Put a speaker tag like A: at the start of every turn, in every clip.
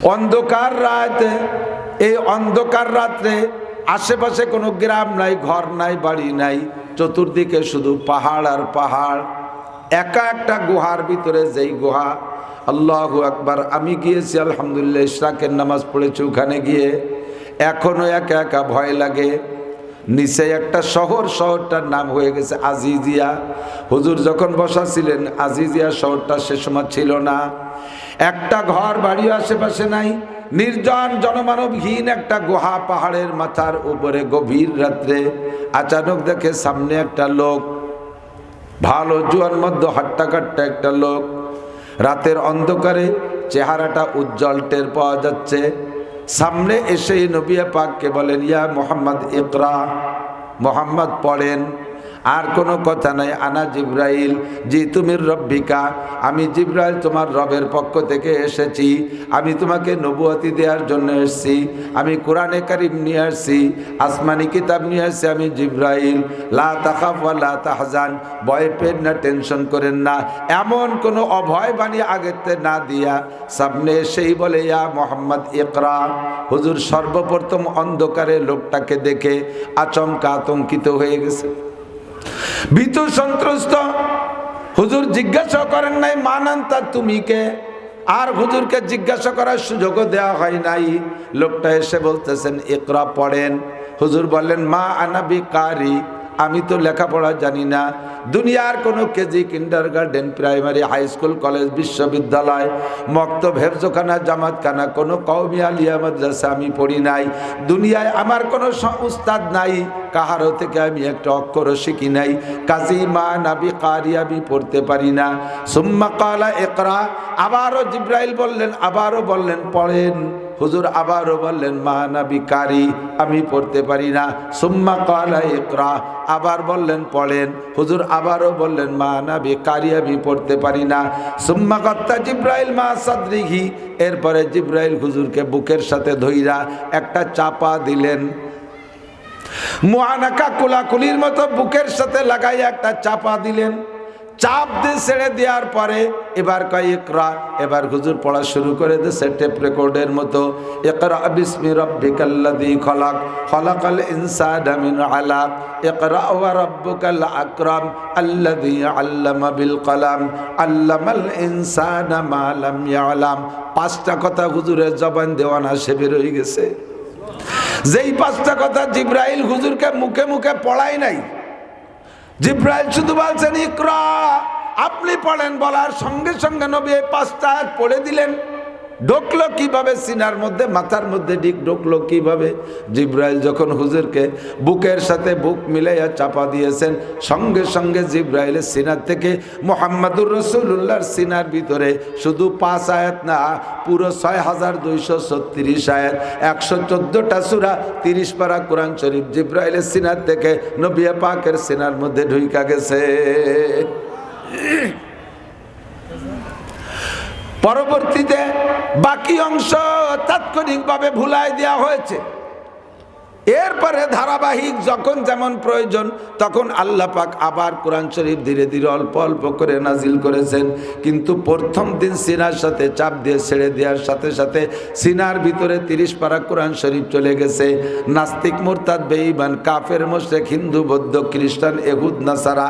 A: অন্ধকার রাত, এই অন্ধকার রাত্রে আশেপাশে কোনো গ্রাম নাই, ঘর নাই, বাড়ি নাই, চতুর্দিকে শুধু পাহাড় আর পাহাড়। একা একটা গুহার ভিতরে যেই গুহা, আল্লাহ আকবার, আমি গিয়েছি, আলহামদুলিল্লাহ, ইশরাকের নামাজ পড়েছি ওখানে গিয়ে। এখনও একা একা ভয় লাগে। নিচে একটা শহর, শহরটার নাম হয়ে গেছে আজিজিয়া। হুজুর যখন বসা ছিলেন, আজিজিয়া শহরটা সে সময় ছিল না। একটা ঘর বাড়ি আশেপাশে নাই। নির্জন জনমানবহীন একটা গুহা পাহাড়ের মাথার উপরে গভীর রাত্রে আচানক দেখে সামনে একটা লোক, ভালো জুয়ার মধ্যে হাট্টা কাট্টা একটা লোক। রাতের অন্ধকারে চেহারাটা উজ্জ্বল টের পাওয়া যাচ্ছে। সামনে এসেই নবিয়া পাককে বলেন, ইয়া মোহাম্মদ, ইকরা। মোহাম্মদ পড়েন আর কোনো কথা নাই, আনা জিব্রাইল, জি তুমি রব্বিকা, আমি জিব্রাইল তোমার রবের পক্ষ থেকে এসেছি, আমি তোমাকে নবুয়তি দেওয়ার জন্য এসেছি, আমি কোরআনে কারিম নিয়ে আসছি আসমানি কিতাব নিয়ে আসছি আমি জিব্রাইল, লা তাখাফ লা তাহজান, ভয় পেন না, টেনশন করেন না, এমন কোনো অভয় বাণী আগেতে না দিয়া, সামনে এসেই বলে, ইয়া মোহাম্মদ, ইকরা, হুজুর সর্বপ্রথম অন্ধকারে লোকটাকে দেখে আচমকা আতঙ্কিত হয়ে গেছে। ভীতু সন্ত্রস্ত। হুজুর জিজ্ঞাসা করেন নাই, মানান তা তুমি কে? আর হুজুরকে জিজ্ঞাসা করার সুযোগও দেওয়া হয় নাই। লোকটা এসে বলতেছেন একরা পড়েন। হুজুর বললেন, মা আনাবি কারি আমি তো লেখাপড়া জানি না। দুনিয়ার কোনো KG kindergarten primary, high school, college, বিশ্ববিদ্যালয়, মক্তব, হেফজোখানা, জামাতখানা, কোনো কৌমি আলিয়া মাদ্রাসা আমি পড়ি নাই। দুনিয়ায় আমার কোনো উস্তাদ নাই, কাহারও থেকে আমি একটা অক্ষরও শিখি নাই। কাজী মা নাবি কারি আমি পড়তে পারি না। সুম্মা কালা একরা আবারও জিব্রাইল বললেন, আবারও বললেন, পড়েন। হুজুর আবারও বললেন, মা নাবি কারি, আমি পড়তে পারি না। সুম্মা কালা একরা আবার বললেন, পড়েন। হুজুর আবারও বললেন, মা নাবি কারি, আমি পড়তে পারি না। সুম্মা কত্তা জিব্রাইল মা সাদরিহি, এরপরে জিব্রাইল হুজুরকে বুকের সাথে ধইরা একটা চাপা দিলেন। মুআনাকা কুলাকুলির মতো বুকের সাথে লাগাই একটা চাপা দিলেন। চাপ দিয়ে ছেড়ে দেওয়ার পরে এবার কয় ইকরা, এবার হুজুর পড়া শুরু করে দিয়েছে টেপ রেকর্ডের মতো। ইকরা বিসমি রব্বিকাল্লাযী খলাক, খলাকাল ইনসানা মিন আলাক ইকরা ওয়া রাব্বুকাল আকরাম, আল্লাযী আল্লামা বিল কলাম, আল্লামাল ইনসানা মা লাম ইয়ালাম। পাঁচটা কথা হুজুরের জবান দেওয়ানা সে বের হয়ে গেছে। যেই পাঁচটা কথা জিব্রাইল হুজুরকে মুখে মুখে পড়াই নাই জিব্রাইল শুধু বলছেন ইকরা। আপনি পড়েন বলার সঙ্গে সঙ্গে নবী পাঁচটা পড়ে দিলেন। ঢুকলো কীভাবে? সিনার মধ্যে, মাথার মধ্যে ডিক ঢুকলো কীভাবে? জিব্রাইল যখন হুজুরকে বুকের সাথে বুক মিলাইয়া চাপা দিয়েছেন, সঙ্গে সঙ্গে জিব্রাইলের সিনার থেকে মোহাম্মদুর রসুল্লাহর সিনার ভিতরে শুধু পাঁচ আয়াত না, পুরো ছয় হাজার দুইশো ছত্রিশ আয়াত, একশো চোদ্দোটা সুরা, তিরিশ পারা কোরআন শরীফ জিব্রাইলের সিনার থেকে নবিয়া পাকের সিনার মধ্যে ঢুইকা গেছে। পরবর্তীতে বাকি অংশ তাৎক্ষণিকভাবে ভুলাই দেওয়া হয়েছে। এরপরে ধারাবাহিক যখন যেমন প্রয়োজন, তখন আল্লাহ পাক আবার কোরআন শরীফ ধীরে ধীরে অল্প অল্প করে নাজিল করেছেন। কিন্তু প্রথম দিন সিনার সাথে চাপ দিয়ে ছেড়ে দেওয়ার সাথে সাথে সিনার ভিতরে তিরিশ পারা কোরআন শরীফ চলে গেছে। নাস্তিক মোরতাদ, বেঈমান, কাফের মোশেক হিন্দু, বৌদ্ধ, খ্রিস্টান এহুদ নাসারা,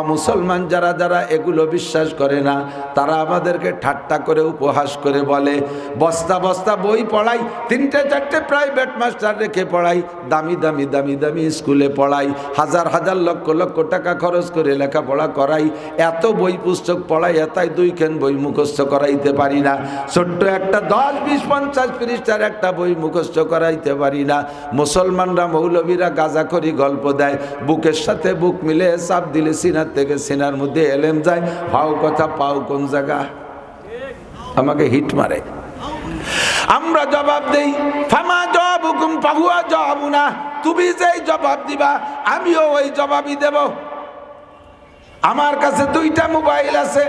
A: অমুসলমান যারা যারা এগুলো বিশ্বাস করে না, তারা আমাদেরকে ঠাট্টা করে উপহাস করে বলে, বস্তা বস্তা বই পড়াই, তিনটে চারটে প্রাইভেট মাস্টার রেখে পড়াই দামি দামি দামি দামি স্কুলে পড়াই, হাজার হাজার লক্ষ লক্ষ টাকা খরচ করে লেখাপড়া করাই, এত বই পুস্তক পড়াই, এতাই দুইখান বই মুখস্থ করাইতে পারি না। ছোট্ট একটা দশ, বিশ, পঞ্চাশ পৃষ্ঠার একটা বই মুখস্থ করাইতে পারি না। মুসলমানরা, মৌলবীরা গাজাখড়ি গল্প দেয়, বুকের সাথে বুক মিলে চাপ দিলে সিনার থেকে সিনার মধ্যে এলেম যায় পাও কথা পাও কোন জায়গা? আমাকে হিট মারে। আমরা জবাব দেই, ফামা জবাব হুকুম পাহুয়া জবাব না তুমি যেই জবাব দিবা, আমিও ওই জবাবই দেব। আমার কাছে দুইটা মোবাইল আছে।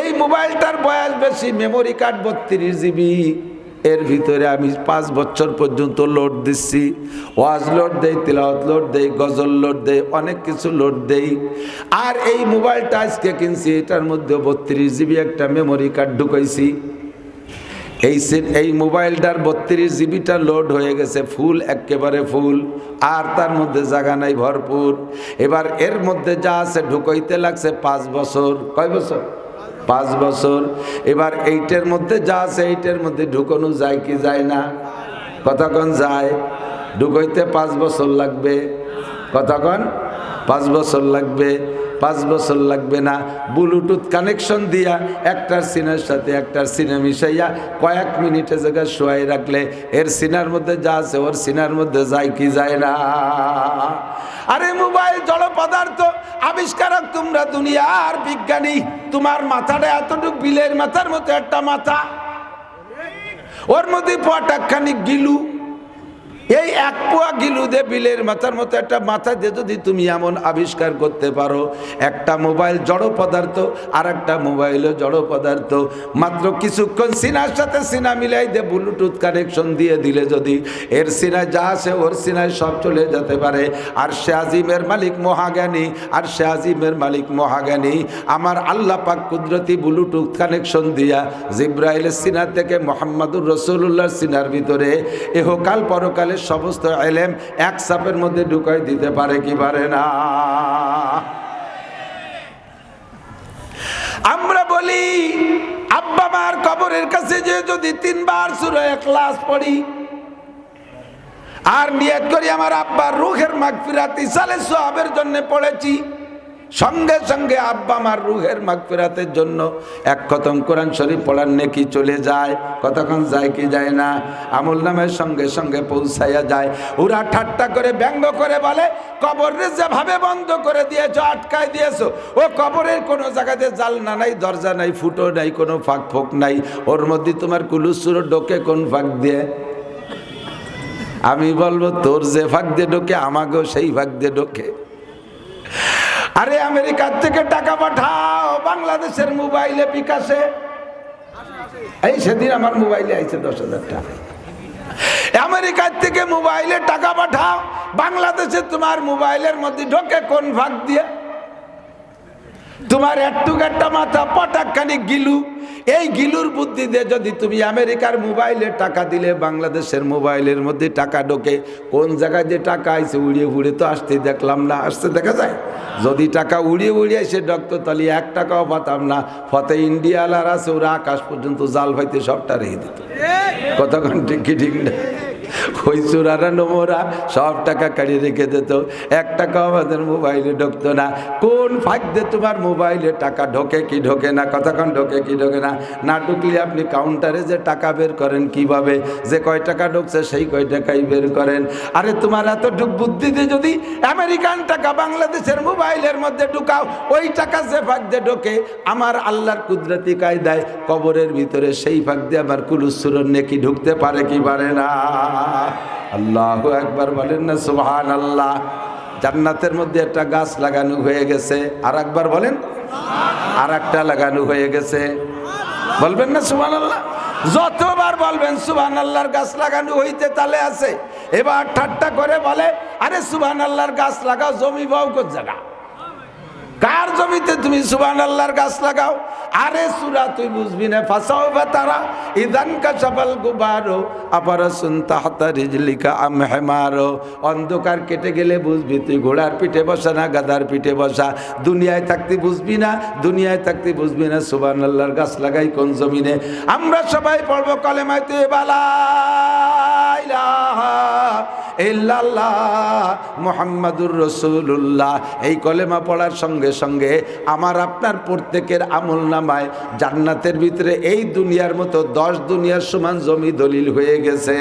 A: এই মোবাইলটার বয়স বেশি মেমোরি কার্ড বত্রিশ জিবি। এর ভিতরে আমি পাঁচ বছর পর্যন্ত লোড দিচ্ছি। ওয়াজ লোড দেই, তিলাওয়াত লোড দেই, গজল লোড দেই, অনেক কিছু লোড দেই। আর এই মোবাইলটা আজকে কিনছি, এটার মধ্যে বত্রিশ জিবি একটা মেমোরি কার্ড ঢুকাইছি। এই এই মোবাইলটার বত্রিশ জিবিটা লোড হয়ে গেছে, ফুল একেবারে ফুল। আর তার মধ্যে জায়গা নাই, ভরপুর। এবার এর মধ্যে যা আছে ঢুকাইতে লাগছে পাঁচ বছর। কয় বছর? পাঁচ বছর। এবার এইটার মধ্যে যা আছে এইটার মধ্যে ঢুকানো যায় কি যায় না? কতক্ষণ যায়? ঢুকাইতে পাঁচ বছর লাগবে। কতক্ষণ? পাঁচ বছর লাগবে। পাঁচ বছর লাগবে না। ব্লুটুথ কানেকশন দিয়া একটার সিনের সাথে একটার সিনে মিশাইয়া কয়েক মিনিটে জায়গায় শোয়াই রাখলে এর সিনার মধ্যে যা আছে, ওর সিনার মধ্যে যায় কি যায় না। আরে মোবাইল জড় পদার্থ আবিষ্কারক তোমরা দুনিয়ার বিজ্ঞানী, তোমার মাথাটা এতটুকু বিলের মাথার মতো একটা মাথা। ওর মধ্যে পটাকখানি গিলু। এই এক পোয়া গিলু দে বিলের মাথার মতো একটা মাথা দিয়ে যদি তুমি এমন আবিষ্কার করতে পারো, একটা মোবাইল জড় পদার্থ আর একটা মোবাইলও জড় পদার্থ। মাত্র কিছুক্ষণ সিনার সাথে সিনা মিলাই দিয়ে ব্লুটুথ কানেকশন দিয়ে দিলে যদি, এর সিনায় যা আছে ওর সিনায় সব চলে যেতে পারে। আর সে আজিমের মালিক মহাজ্ঞানী, আর সে আজিমের মালিক মহাজ্ঞানী। আমার আল্লাহ পাক কুদরতি ব্লুটুথ কানেকশন দিয়া জিব্রাইলের সিনার থেকে মোহাম্মদুর রসুল্লাহর সিনার ভিতরে এহকাল পরকালের সমস্ত এলেম এক সাপের মধ্যে ঢুকাই দিতে পারে কি পারে না। আমরা বলি, আব্বা মার কবরের কাছে যে যদি তিনবার সুরে ক্লাস পড়ি, আর নিয়ত করি, আমার আব্বার রুখের মাগফিরাত ইসালে সোহাবের জন্য পড়েছি সঙ্গে সঙ্গে আব্বা মার রুহের মাগফিরাতের জন্য এক খতম কোরআন শরীফ পড়ার নেকি চলে যায়। কতক্ষণ যায় কি যায় না? আমল নামের সঙ্গে সঙ্গে পৌঁছাইয়া যায়। ওরা ঠাট্টা করে ব্যঙ্গ করে বলে, কবরের যেভাবে বন্ধ করে দিয়েছ, আটকায় দিয়েছ, ও কবরের কোনো জায়গাতে জালনা নাই, দরজা নাই, ফুটো নাই, কোনো ফাঁক ফোঁক নাই। ওর মধ্যে তোমার কুলুসুর ডোকে কোন ফাঁক দিয়ে? আমি বলব, তোর যে ভাগ দিয়ে ডোকে, আমাকেও সেই ভাগ দিয়ে ঢোকে আরে আমেরিকার থেকে টাকা পাঠাও, বাংলাদেশের মোবাইলে বিকাশে। এই সেদিন আমার মোবাইলে আইছে দশ হাজার টাকা। আমেরিকার থেকে মোবাইলে টাকা পাঠাও, বাংলাদেশে তোমার মোবাইলের মধ্যে ঢোকে কোন ভাগ দিয়ে? তোমার একটু একটা মাথা পটাকখানি গিলু। এই গিলুর বুদ্ধি দিয়ে যদি তুমি আমেরিকার মোবাইলে টাকা দিলে বাংলাদেশের মোবাইলের মধ্যে টাকা ঢোকে কোন জায়গায় যে টাকা আইছে উড়িয়ে উড়ে তো আসতে দেখলাম না আসতে দেখা যায়? যদি টাকা উড়িয়ে উড়িয়ে এসে ডক্ত তাহলে এক টাকাও পাতাম না। ফতে ইন্ডিয়ালার আছে ওরা আকাশ পর্যন্ত জাল ভাইতে সবটা রেখে দিত। কতক্ষণ ঠিক ঠিক না ওই চুরারা নোমরা সব টাকা কাড়িয়ে রেখে দিত এক টাকা আমাদের মোবাইলে ঢুকতো না। কোন ফাঁক দিয়ে তোমার মোবাইলে টাকা ঢোকে কি ঢোকে না, কতক্ষণ ঢোকে কি ঢোকে না? না ঢুকলে আপনি কাউন্টারে যে টাকা বের করেন কীভাবে? যে কয় টাকা ঢুকছে সেই কয় টাকাই বের করেন। আরে তোমার এত ঢুক বুদ্ধি দিয়ে যদি আমেরিকান টাকা বাংলাদেশের মোবাইলের মধ্যে ঢুকাও, ওই টাকা যে ফাঁক দিয়ে ঢোকে, আমার আল্লাহর কুদরতি কায়দায় কবরের ভিতরে সেই ফাঁক দিয়ে আমার কুলুসুরন নেকি ঢুকতে পারে কি পারে না? আল্লাহ একবার বলেন না সুবহান আল্লাহ জান্নাতের মধ্যে একটা গাছ লাগানো হয়ে গেছে। আর একবার বলেন আর একটা লাগানো হয়ে গেছে। বলবেন না সুবহান আল্লাহ যতবার বলবেন সুবহান আল্লাহর গাছ লাগানো হইতে তালে আছে। এবার ঠাট্টা করে বলে, আরে সুবহান আল্লাহর গাছ লাগাও, জমি বাউ কোন জায়গা? কার জমিতে তুমি সুবান আল্লাহর গাছ লাগাও? আরে সুরা তুই বুঝবি না, ফাঁসাও বা তারা। ইদান কা সফল গুবারো আবার শুনতা হাতা রিজলিকা আম হেমারো অন্ধকার কেটে গেলে বুঝবি তুই ঘোড়ার পিঠে বসা না গাদার পিঠে বসা। দুনিয়ায় থাকতে বুঝবি না, দুনিয়ায় থাকতে বুঝবি না সুবান আল্লাহর গাছ লাগাই কোন জমিনে। আমরা সবাই পড়ব কলেমায় তুই বালা মোহাম্মদুর রসুল্লাহ এই কলেমা পড়ার সঙ্গে সঙ্গে আমার আপনার প্রত্যেকের আমল নামায় জান্নাতের ভিতরে এই দুনিয়ার মতো দশ দুনিয়ার সমান জমি দলিল হয়ে গেছে।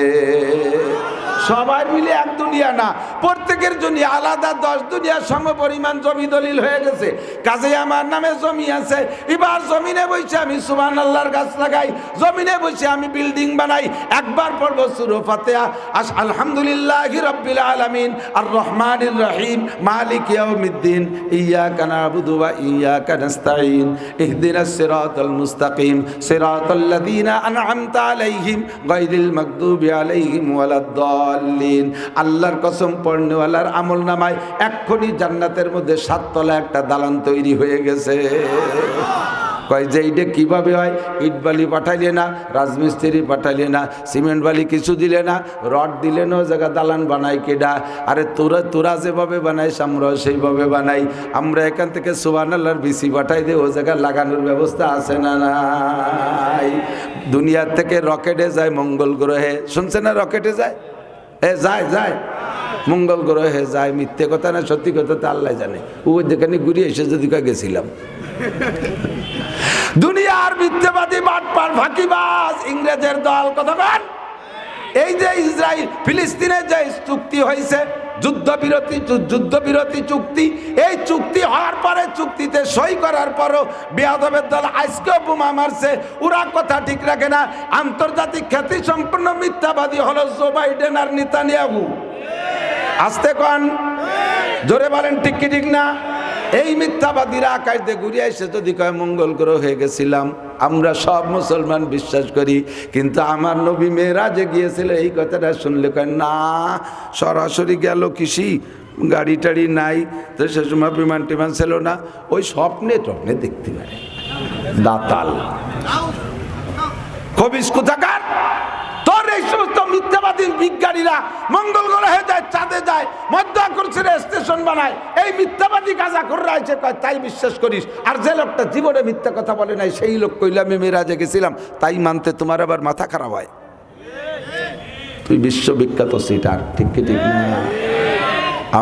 A: সবাই মিলে এক দুনিয়া না। প্রত্যেকের জন্য আলাদা দশ দুনিয়ার সম পরিমাণ জমি দলিল হয়ে গেছে। কাজে আমার নামে জমি আছে। এবার জমিনে বসে আমি সুবান আল্লাহর গাছ লাগাই। জমিনে বসে আমি বিল্ডিং বানাই। একবার পড়ব সুরো ফাতেহা। আস আলহামদুলিল্লাহ রব্বিল আলামিন। আর রহমানির রহিম। মালিক ইয়াউমিদ্দিন। ইয়াকা নাবুদু ওয়া ইয়াকা নাস্তাঈন। ইহদিনাস সিরাতাল মুস্তাকিম। সিরাতাল লাযিনা আন'আমতা আলাইহিম। গায়রিল মাগদুবি আলাইহিম ওয়ালাদ-দাল্লিন আল্লাহর কসম পড়নেওয়ালার আমল নামায় এক্ষুনি জান্নাতের মধ্যে সাততলা একটা দালান তৈরি হয়ে গেছে। কয় যে এইটা কীভাবে হয়? ইট বালি পাঠাইলে না, রাজমিস্ত্রি পাঠাইলে না, সিমেন্ট বালি কিছু দিলে না, রড দিলে না জায়গা দালান বানাই কেডা? আরে তোরা তোরা যেভাবে বানাইস আমরা সেইভাবে বানাই। আমরা এখান থেকে সুবান আল্লাহর বিসি পাঠাই দিয়ে ও জায়গা লাগানোর ব্যবস্থা আছে না নাই? দুনিয়ার থেকে রকেটে যায় মঙ্গল গ্রহে। শুনছে না রকেটে যায়? এ যায় যায় মঙ্গল গ্রহ হে যায় মিথ্যে কথা না, সত্যি কথা তো আল্লাহ জানে। ও যেখানে ঘুরিয়ে এসে যদি কে গেছিলাম। দুনিয়ার মিথ্যেবাদী বাটপার ফাঁকিবাজ, ইংরেজের দল কতক্ষণ? এই যে ইসরায়েল, ফিলিস্তিনের যে চুক্তি হয়েছে, যুদ্ধবিরতি যুদ্ধবিরতি চুক্তি, এই চুক্তি হওয়ার পরে, চুক্তিতে সই করার পরও বিয়াদবের দল আজকেও বোমা মারছে। ওরা কথা ঠিক রাখে না। আন্তর্জাতিক খ্যাতি সম্পন্ন মিথ্যাবাদী হলো জো বাইডেন আর নেতানিয়াহু। আসতে কন। জোরে বলেন ঠিক কি ঠিক না? এই মিথ্যাবাদীরা আকাশ দিয়ে ঘুরিয়ে এসে যদি কয়, মঙ্গল গ্রহ হয়ে গেছিলাম, আমরা সব মুসলমান বিশ্বাস করি। কিন্তু আমার নবী মেয়েরা যে গিয়েছিল, এই কথাটা শুনলে কয়, না, সরাসরি গেল কৃষি গাড়ি টাড়ি নাই, তো সে সময় বিমান টিমান ছিল না। ওই স্বপ্নে টপ্নে দেখতে পারে। দাতাল। খবিস কোথাকার? মিথ্যাবাদী বিজ্ঞানীরা মঙ্গল গ্রহে যায়, চাঁদে যায়, মধ্য স্টেশন বানায়। এই মিথ্যাবাদী কাজা করে রয়েছে কয়, তাই বিশ্বাস করিস। আর যে লোকটা জীবনে মিথ্যা কথা বলে নাই, সেই লোক কইলে, আমি মেয়েরাজে গেছিলাম, তাই মানতে তোমার আবার মাথা খারাপ হয়। তুই বিশ্ববিখ্যাত সিটার, ঠিক কি ঠিক না?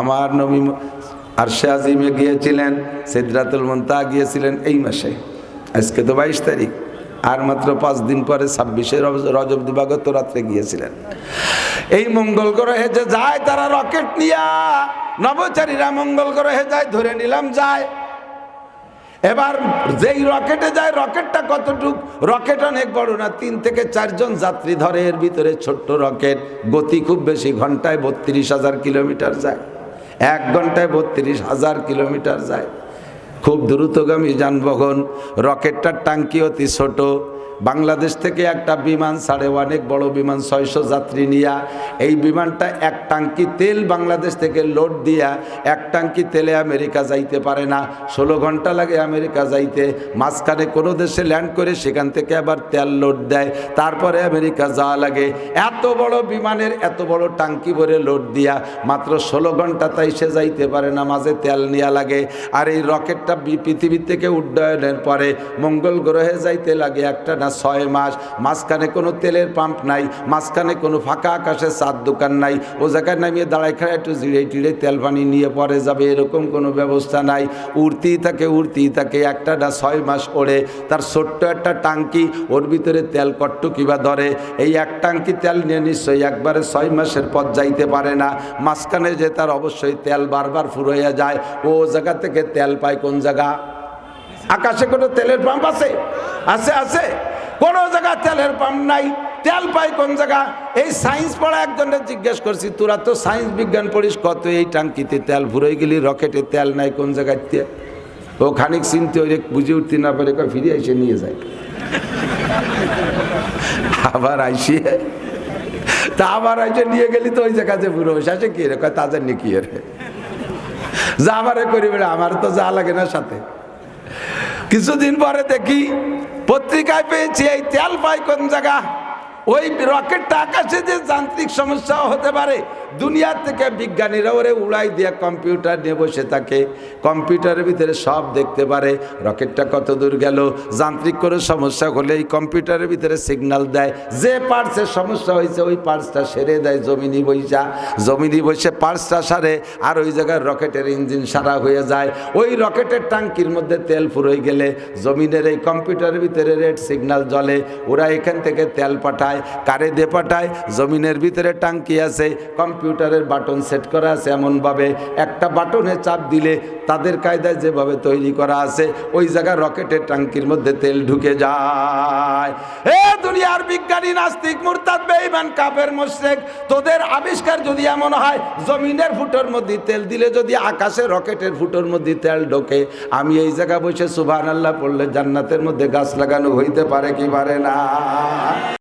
A: আমার নবী আর আজিমে গিয়েছিলেন সিদ্ধাতুল মন্তা গিয়েছিলেন এই মাসে। আজকে তো বাইশ তারিখ। আর মাত্র পাঁচ দিন পরে ছাব্বিশে রজব দিবাগত রাত্রে গিয়েছিলেন। এই মঙ্গল গ্রহে যে যায়, তারা রকেট নিয়া নবচারীরা মঙ্গল গ্রহে যায়, ধরে নিলাম যায়। এবার যেই রকেটে যায়, রকেটটা কতটুক? রকেট অনেক বড় না, তিন থেকে চারজন যাত্রী ধরে, এর ভিতরে ছোট্ট রকেট। গতি খুব বেশি, ঘন্টায় বত্রিশ হাজার কিলোমিটার যায়। এক ঘন্টায় বত্রিশ হাজার কিলোমিটার যায়। খুব দ্রুতগামী যানবাহন রকেটটার টাঙ্কি অতি ছোট। বাংলাদেশ থেকে একটা বিমান ছাড়ে অনেক বড় বিমান ছয়শো যাত্রী নিয়া, এই বিমানটা এক টাঙ্কি তেল বাংলাদেশ থেকে লোড দিয়া এক টাঙ্কি তেলে আমেরিকা যাইতে পারে না। ষোলো ঘণ্টা লাগে আমেরিকা যাইতে, মাঝখানে কোনো দেশে ল্যান্ড করে সেখান থেকে আবার তেল লোড দেয়, তারপরে আমেরিকা যাওয়া লাগে। এত বড় বিমানের এত বড় টাঙ্কি ভরে লোড দিয়া মাত্র ষোলো ঘণ্টা তাই সে যাইতে পারে না, মাঝে তেল নেওয়া লাগে। আর এই রকেটটা পৃথিবী থেকে উড্ডয়নের পরে মঙ্গল গ্রহে যাইতে লাগে একটা ছয় মাস, মাঝখানে কোনো তেলের পাম্প নাই, মাঝখানে কোনো ফাঁকা আকাশে চার দোকান নাই, ও জায়গায় নামিয়ে দাঁড়ায় খায়, একটু জিড়ে টিড়ে তেল পানি নিয়ে পরে যাবে, এরকম কোনো ব্যবস্থা নাই। উড়তেই থাকে উড়তেই থাকে, একটা না ছয় মাস ওড়ে, তার ছোট্ট একটা টাঙ্কি, ওর ভিতরে তেল কট্টু কিবা ধরে, এই এক টাঙ্কি তেল নিয়ে নিশ্চয়ই একবারে ছয় মাসের পর যাইতে পারে না, মাঝখানে যে তার অবশ্যই তেল বারবার ফুরোইয়া যায়, ও জায়গা থেকে তেল পায় কোন জায়গা? আকাশে কোনো তেলের পাম্প আছে? আছে আছে। কোনো জায়গা তেলের পাম্প নাই। তেল পাই কোন জায়গা? এই সায়েন্স পড়া একজনের জিজ্ঞেস করছি, তোরা তো সায়েন্স বিজ্ঞান পড়িস, কত এই টাঙ্কিতে তেল ভুরই গেলি, রকেটে তেল নাই কোন জায়গাতে ও খানিক চিনতে ওই বুঝে উঠতে না পারে ফিরে এসে নিয়ে যায় আবার আইসিয়ে তা আবার আইসে নিয়ে গেলি তো ওই জায়গাতে পুরো আসে কি রে? কয় তাদের নিয়ে কি রে? যা আমারে করি বেড়া আমার তো যা লাগে না সাথে। কিছুদিন পরে দেখি পত্রিকায় পেয়েছি এই তেল পাই কোন জায়গা? ওই রকেটটা আকাশে যে যান্ত্রিক সমস্যাও হতে পারে দুনিয়ার থেকে বিজ্ঞানীরা ওরে উড়াই দিয়ে কম্পিউটার নিয়ে বসে থাকে। কম্পিউটারের ভিতরে সব দেখতে পারে। রকেটটা কত দূর গেল? যান্ত্রিক করে সমস্যা হলে এই কম্পিউটারের ভিতরে সিগন্যাল দেয়। যে পার্টসের সমস্যা হয়েছে, ওই পার্টসটা সেরে দেয় জমিনি বইসা। জমিনি বসে পার্টসটা সারে, আর ওই জায়গায় রকেটের ইঞ্জিন সারা হয়ে যায়। ওই রকেটের টাঙ্কির মধ্যে তেল ফুরোয় গেলে জমিনের এই কম্পিউটারের ভিতরে রেড সিগন্যাল জ্বলে। ওরা এখান থেকে তেল পাঠায়, কারে দিয়ে পাঠায়, জমিনের ভিতরে টাঙ্কি আছে। কম্পিউটারের বাটন সেট করা আছে, এমনভাবে একটা বাটনে চাপ দিলে তাদের কায়দায় যেভাবে তৈরি করা আছে, ওই জায়গায় রকেটের টাঙ্কির মধ্যে তেল ঢুকে যায়। এ দুনিয়ার বিজ্ঞানী, নাস্তিক, মুরতাদ, বেঈমান, কাফের, মোশরেক, তোদের আবিষ্কার যদি এমন হয়, জমিনের ফুটোর মধ্যে তেল দিলে যদি আকাশে রকেটের ফুটোর মধ্যে তেল ঢোকে, আমি এই জায়গা বসে সুবহানাল্লাহ পড়লে জান্নাতের মধ্যে গাছ লাগানো হইতে পারে কি পারে না?